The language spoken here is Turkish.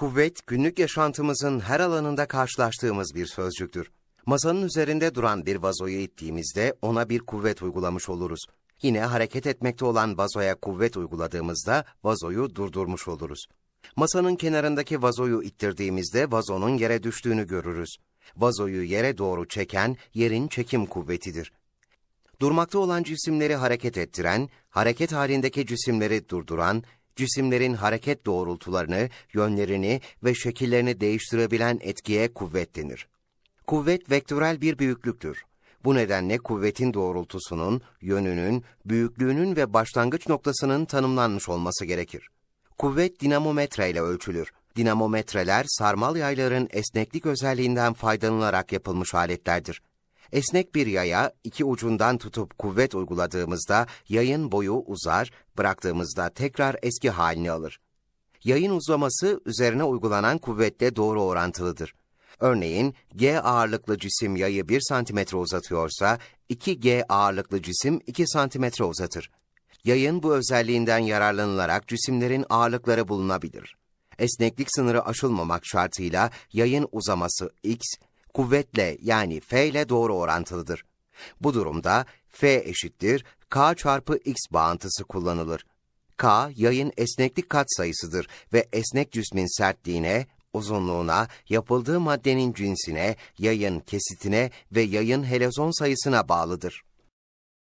Kuvvet, günlük yaşantımızın her alanında karşılaştığımız bir sözcüktür. Masanın üzerinde duran bir vazoyu ittiğimizde ona bir kuvvet uygulamış oluruz. Yine hareket etmekte olan vazoya kuvvet uyguladığımızda vazoyu durdurmuş oluruz. Masanın kenarındaki vazoyu ittirdiğimizde vazonun yere düştüğünü görürüz. Vazoyu yere doğru çeken yerin çekim kuvvetidir. Durmakta olan cisimleri hareket ettiren, hareket halindeki cisimleri durduran, cisimlerin hareket doğrultularını, yönlerini ve şekillerini değiştirebilen etkiye kuvvet denir. Kuvvet vektörel bir büyüklüktür. Bu nedenle kuvvetin doğrultusunun, yönünün, büyüklüğünün ve başlangıç noktasının tanımlanmış olması gerekir. Kuvvet dinamometre ile ölçülür. Dinamometreler sarmal yayların esneklik özelliğinden faydalanılarak yapılmış aletlerdir. Esnek bir yaya iki ucundan tutup kuvvet uyguladığımızda yayın boyu uzar, bıraktığımızda tekrar eski halini alır. Yayın uzaması üzerine uygulanan kuvvetle doğru orantılıdır. Örneğin G ağırlıklı cisim yayı 1 cm uzatıyorsa 2G ağırlıklı cisim 2 cm uzatır. Yayın bu özelliğinden yararlanılarak cisimlerin ağırlıkları bulunabilir. Esneklik sınırı aşılmamak şartıyla yayın uzaması x, kuvvetle yani F ile doğru orantılıdır. Bu durumda F eşittir K çarpı x bağıntısı kullanılır. K, yayın esneklik katsayısıdır ve esnek cismin sertliğine, uzunluğuna, yapıldığı maddenin cinsine, yayın kesitine ve yayın helezon sayısına bağlıdır.